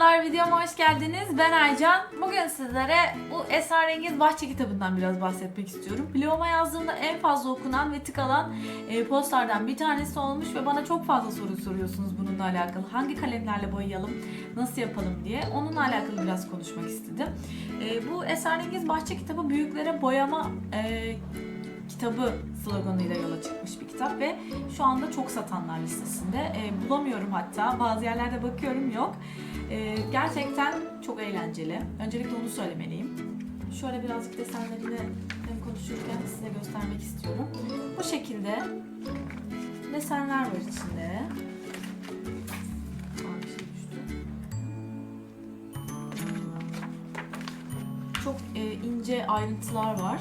Merhabalar, videoma hoş geldiniz. Ben Aycan. Bugün sizlere bu Esrarengiz Bahçe kitabından biraz bahsetmek istiyorum. Bloguma yazdığımda en fazla okunan ve tık alan e, postlardan bir tanesi olmuş ve bana çok fazla soru soruyorsunuz bununla alakalı. Hangi kalemlerle boyayalım, nasıl yapalım diye. Onunla alakalı biraz konuşmak istedim. E, bu Esrarengiz Bahçe kitabı büyüklere boyama e, kitabı sloganıyla yola çıkmış bir kitap ve şu anda çok satanlar listesinde. E, bulamıyorum hatta. Bazı yerlerde bakıyorum yok. E, gerçekten çok eğlenceli. Öncelikle onu söylemeliyim. Şöyle birazcık desenlerini hem konuşurken size göstermek istiyorum. Bu şekilde desenler var içinde. Şey. Çok e, ince ayrıntılar var.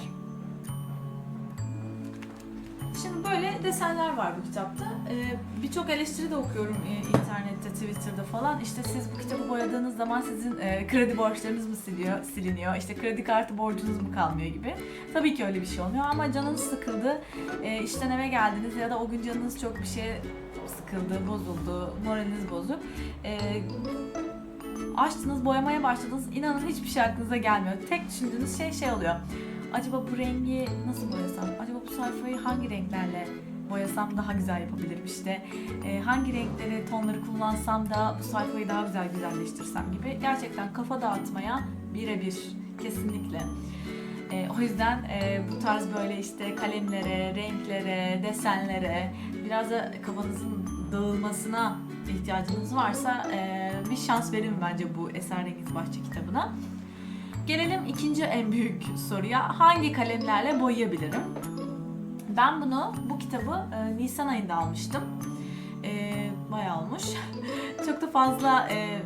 Böyle desenler var bu kitapta. Ee, Birçok eleştiri de okuyorum e, internette, Twitter'da falan. İşte siz bu kitabı boyadığınız zaman sizin e, kredi borçlarınız mı siliyor, siliniyor? İşte kredi kartı borcunuz mu kalmıyor gibi. Tabii ki öyle bir şey olmuyor ama canınız sıkıldı. E, işten eve geldiniz ya da o gün canınız çok bir şeye sıkıldı, bozuldu, moraliniz bozuk. E, açtınız, boyamaya başladınız. İnanın hiçbir şey aklınıza gelmiyor. Tek düşündüğünüz şey şey oluyor. Acaba bu rengi nasıl boyasam? Acaba bu sayfayı hangi renklerle boyasam daha güzel yapabilirim işte. Ee, hangi renkleri, tonları kullansam da bu sayfayı daha güzel güzelleştirsem gibi. Gerçekten kafa dağıtmaya birebir kesinlikle. Ee, o yüzden e, bu tarz böyle işte kalemlere, renklere, desenlere, biraz da kafanızın dağılmasına ihtiyacınız varsa e, bir şans verin bence bu Eserrengiz Bahçe kitabına. Gelelim ikinci en büyük soruya. Hangi kalemlerle boyayabilirim? Ben bunu, bu kitabı e, Nisan ayında almıştım. E, bayağı olmuş. Çok da fazla e,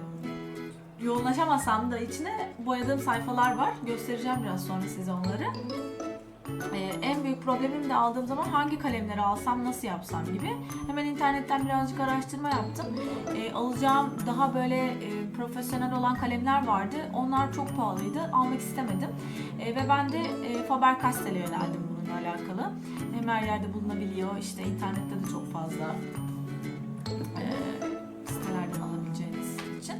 yoğunlaşamasam da içine boyadığım sayfalar var. Göstereceğim biraz sonra size onları. E, en büyük problemim de aldığım zaman hangi kalemleri alsam, nasıl yapsam gibi. Hemen internetten birazcık araştırma yaptım. E, alacağım daha böyle e, profesyonel olan kalemler vardı. Onlar çok pahalıydı. Almak istemedim. E, ve ben de e, Faber-Castell'e yöneldim bununla alakalı. Hem her yerde bulunabiliyor. İşte internette de çok fazla e, sitelerden alabileceğiniz için.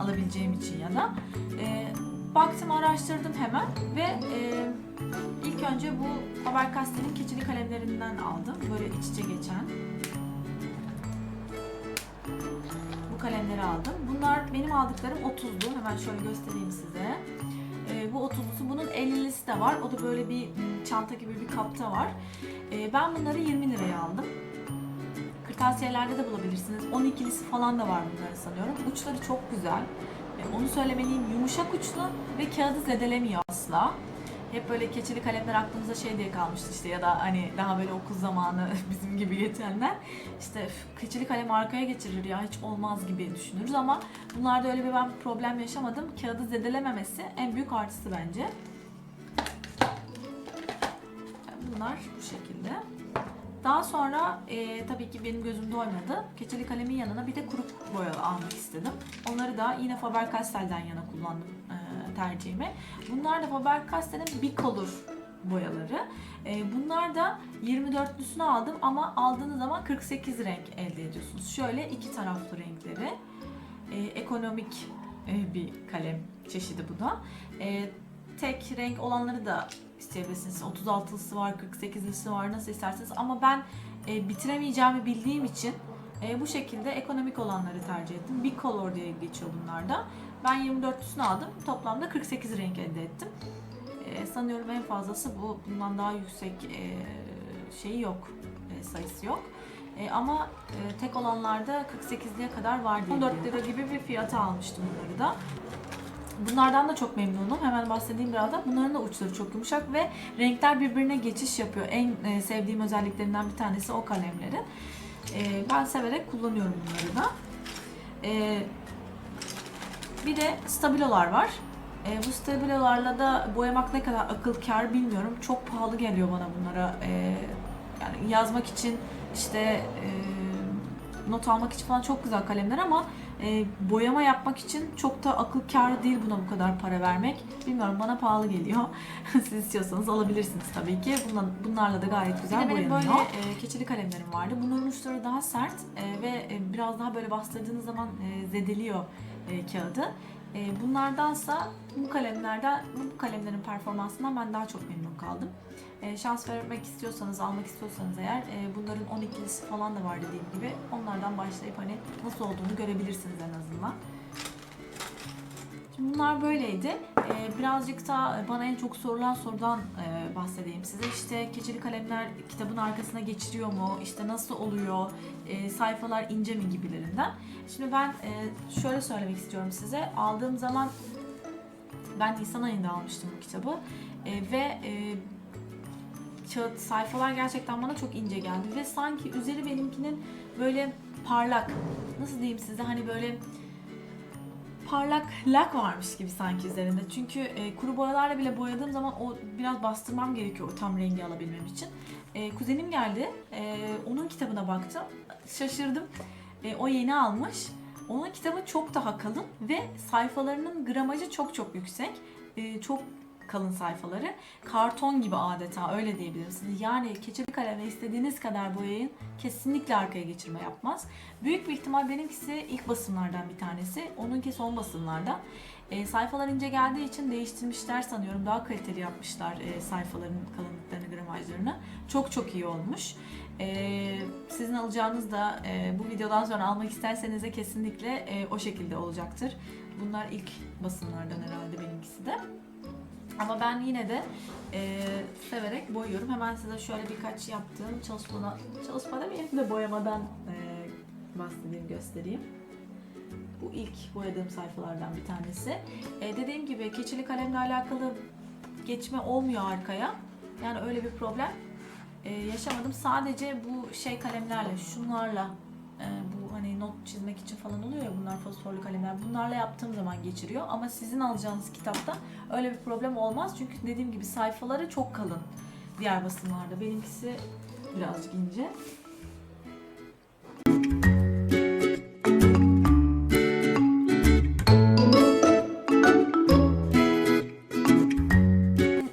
Alabileceğim için ya da. Baktım araştırdım hemen ve e, ilk önce bu Faber-Castell'in keçili kalemlerinden aldım. Böyle iç içe geçen. Bu kalemleri aldım. Bunlar benim aldıklarım 30'du. Hemen şöyle göstereyim size. Ee, bu 30'lusu. Bunun 50'lisi de var. O da böyle bir çanta gibi bir kapta var. Ee, ben bunları 20 liraya aldım. Kırtasiyelerde de bulabilirsiniz. 12'lisi falan da var bunları sanıyorum. Uçları çok güzel. Ee, onu söylemeliyim. Yumuşak uçlu ve kağıdı zedelemiyor asla. Hep böyle keçeli kalemler aklımıza şey diye kalmıştı işte ya da hani daha böyle okul zamanı bizim gibi geçenler işte "Üf, keçeli kalem arkaya geçirir ya hiç olmaz gibi düşünürüz ama bunlarda öyle bir ben problem yaşamadım. Kağıdı zedelememesi en büyük artısı bence. Bunlar bu şekilde. Daha sonra e, tabii ki benim gözüm doymadı. Keçeli kalemin yanına bir de kuru boya almak istedim. Onları da yine Faber-Castell'den yana kullandım tercihimi. Bunlar da Faber-Castell'in Bicolor boyaları. E, bunlar da 24'lüsünü aldım ama aldığınız zaman 48 renk elde ediyorsunuz. Şöyle iki taraflı renkleri. E, ekonomik e, bir kalem çeşidi bu da. E, tek renk olanları da isteyebilirsiniz. 36'lısı var, 48'lisi var nasıl isterseniz ama ben e, bitiremeyeceğimi bildiğim için e, bu şekilde ekonomik olanları tercih ettim. Bicolor diye geçiyor bunlarda. Ben 24'lüsünü aldım. Toplamda 48 renk elde ettim. E, sanıyorum en fazlası bu. Bundan daha yüksek e, şeyi yok. e, sayısı yok. E, ama e, tek olanlarda 48'liye kadar var diye. 14 lira gibi bir fiyata almıştım bunları da. Bunlardan da çok memnunum. Hemen bahsedeyim birazdan. Bunların da uçları çok yumuşak ve renkler birbirine geçiş yapıyor. En e, sevdiğim özelliklerinden bir tanesi o kalemlerin. E, ben severek kullanıyorum bunları da. E, bir de stabilolar var. E, bu stabilolarla da boyamak ne kadar akıl kâr bilmiyorum. Çok pahalı geliyor bana bunlara. E, yani yazmak için işte e, not almak için falan çok güzel kalemler ama e, boyama yapmak için çok da akıl kârı değil buna bu kadar para vermek. Bilmiyorum bana pahalı geliyor. Siz istiyorsanız alabilirsiniz tabii ki. Bunlar, bunlarla da gayet güzel Bir de benim boyanıyor. böyle, e, keçeli kalemlerim vardı. Bunların uçları daha sert e, ve e, biraz daha böyle bastırdığınız zaman e, zedeliyor e, kağıdı. E, bunlardansa bu kalemlerden, bu kalemlerin performansından ben daha çok memnun kaldım. E, şans vermek istiyorsanız, almak istiyorsanız eğer e, bunların 12'lisi falan da var dediğim gibi. Onlardan başlayıp hani nasıl olduğunu görebilirsiniz en azından. Şimdi bunlar böyleydi. Ee, birazcık da bana en çok sorulan sorudan e, bahsedeyim size. İşte keçeli kalemler kitabın arkasına geçiriyor mu? İşte nasıl oluyor? E, sayfalar ince mi gibilerinden. Şimdi ben e, şöyle söylemek istiyorum size. Aldığım zaman ben Nisan ayında almıştım bu kitabı. Ve sayfalar gerçekten bana çok ince geldi ve sanki üzeri benimkinin böyle parlak nasıl diyeyim size hani böyle parlak lak varmış gibi sanki üzerinde. Çünkü e, kuru boyalarla bile boyadığım zaman o biraz bastırmam gerekiyor o tam rengi alabilmem için. E, kuzenim geldi. E, onun kitabına baktım. Şaşırdım. E, o yeni almış. Onun kitabı çok daha kalın ve sayfalarının gramajı çok çok yüksek. E, çok kalın sayfaları. Karton gibi adeta öyle diyebilirsiniz. Yani keçeli kalemle istediğiniz kadar boyayın kesinlikle arkaya geçirme yapmaz. Büyük bir ihtimal benimkisi ilk basımlardan bir tanesi. Onunki son basımlardan. E, sayfalar ince geldiği için değiştirmişler sanıyorum. Daha kaliteli yapmışlar e, sayfaların kalınlıklarını, gramajlarını. Çok çok iyi olmuş. E, sizin alacağınız da e, bu videodan sonra almak isterseniz de kesinlikle e, o şekilde olacaktır. Bunlar ilk basımlardan herhalde benimkisi de. Ama ben yine de e, severek boyuyorum. Hemen size şöyle birkaç yaptığım çalışma, çalışma demeyeyim de boyamadan e, bahsedeyim, göstereyim. Bu ilk boyadığım sayfalardan bir tanesi. E, dediğim gibi keçeli kalemle alakalı geçme olmuyor arkaya. Yani öyle bir problem e, yaşamadım. Sadece bu şey kalemlerle, şunlarla e, çizmek için falan oluyor ya bunlar fosforlu kalemler. Bunlarla yaptığım zaman geçiriyor. Ama sizin alacağınız kitapta öyle bir problem olmaz. Çünkü dediğim gibi sayfaları çok kalın diğer basımlarda. Benimkisi birazcık ince.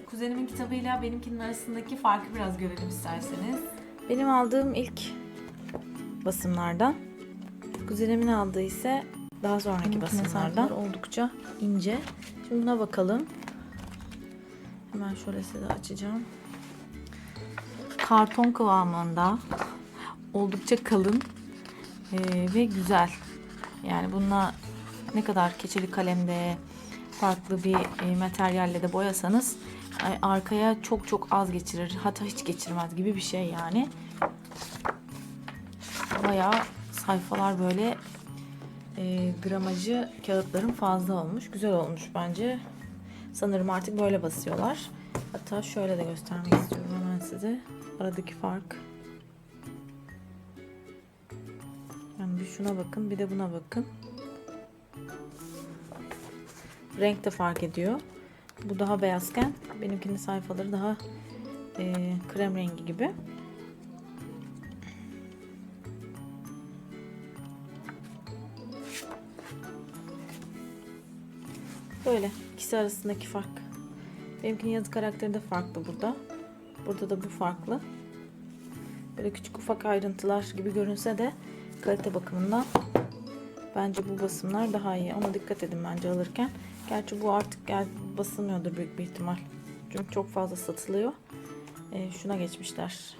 Kuzenimin kitabıyla benimkinin arasındaki farkı biraz görelim isterseniz. Benim aldığım ilk basımlardan. Kuzenimin aldığı ise daha sonraki basımlardan. Oldukça ince. Şimdi buna bakalım. Hemen şöyle size açacağım. Karton kıvamında. Oldukça kalın ee, ve güzel. Yani bununla ne kadar keçeli kalemde farklı bir e, materyalle de boyasanız ay- arkaya çok çok az geçirir. Hatta hiç geçirmez gibi bir şey yani. Bayağı sayfalar böyle e, gramajı kağıtların fazla olmuş. Güzel olmuş bence. Sanırım artık böyle basıyorlar. Hatta şöyle de göstermek istiyorum hemen size. Aradaki fark. Yani bir şuna bakın bir de buna bakın. Renk de fark ediyor. Bu daha beyazken benimkinin sayfaları daha e, krem rengi gibi. Böyle ikisi arasındaki fark. Benimkinin yazı karakteri de farklı burada. Burada da bu farklı. Böyle küçük ufak ayrıntılar gibi görünse de kalite bakımından bence bu basımlar daha iyi. Ona dikkat edin bence alırken. Gerçi bu artık gel basılmıyordur büyük bir ihtimal. Çünkü çok fazla satılıyor. Ee, şuna geçmişler.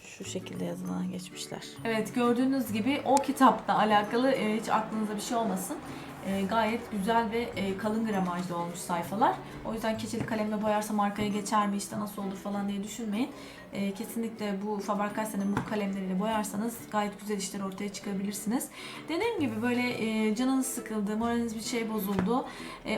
Şu şekilde yazılana geçmişler. Evet gördüğünüz gibi o kitapla alakalı e, hiç aklınızda bir şey olmasın. E, gayet güzel ve e, kalın gramajda olmuş sayfalar. O yüzden keçeli kalemle boyarsam arkaya geçer mi işte nasıl olur falan diye düşünmeyin. E, kesinlikle bu Faber-Castell'in bu kalemleriyle boyarsanız gayet güzel işler ortaya çıkarabilirsiniz. Dediğim gibi böyle canınız sıkıldı, moraliniz bir şey bozuldu.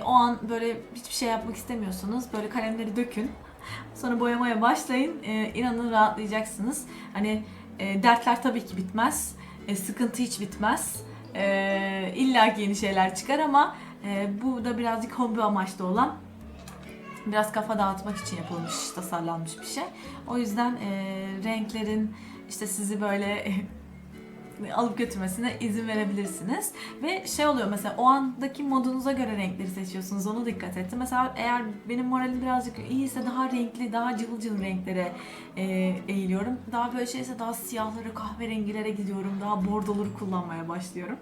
O an böyle hiçbir şey yapmak istemiyorsunuz. Böyle kalemleri dökün. Sonra boyamaya başlayın. E, inanın rahatlayacaksınız. Hani dertler tabii ki bitmez. Sıkıntı hiç bitmez. E, İlla yeni şeyler çıkar ama e, bu da birazcık hobi amaçlı olan biraz kafa dağıtmak için yapılmış, tasarlanmış bir şey. O yüzden e, renklerin işte sizi böyle alıp götürmesine izin verebilirsiniz. Ve şey oluyor mesela o andaki modunuza göre renkleri seçiyorsunuz. Onu dikkat ettim. Mesela eğer benim moralim birazcık iyiyse daha renkli, daha cıvıl cıvıl renklere e, eğiliyorum. Daha böyle şeyse daha siyahları, kahverengilere gidiyorum. Daha bordoları kullanmaya başlıyorum.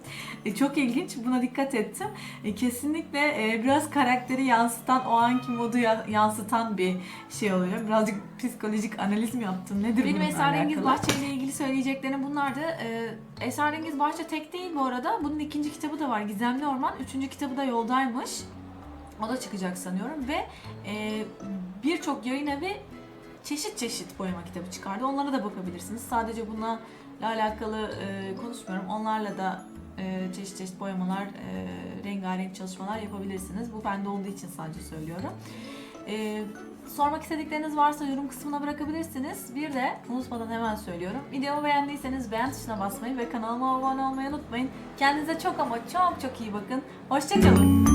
E, çok ilginç. Buna dikkat ettim. E, kesinlikle e, biraz karakteri yansıtan, o anki modu ya- yansıtan bir şey oluyor. Birazcık psikolojik analiz mi yaptım? Nedir Benim bununla Esrarengiz alakalı? Bahçe ile ilgili söyleyeceklerim bunlardı. Ee, Esrarengiz Bahçe tek değil bu arada. Bunun ikinci kitabı da var Gizemli Orman. Üçüncü kitabı da yoldaymış. O da çıkacak sanıyorum ve e, birçok yayın evi çeşit çeşit boyama kitabı çıkardı. Onlara da bakabilirsiniz. Sadece bununla alakalı e, konuşmuyorum. Onlarla da e, çeşit çeşit boyamalar, e, rengarenk çalışmalar yapabilirsiniz. Bu bende olduğu için sadece söylüyorum. E, sormak istedikleriniz varsa yorum kısmına bırakabilirsiniz. Bir de unutmadan hemen söylüyorum. Videomu beğendiyseniz beğen tuşuna basmayı ve kanalıma abone olmayı unutmayın. Kendinize çok ama çok çok iyi bakın. Hoşçakalın.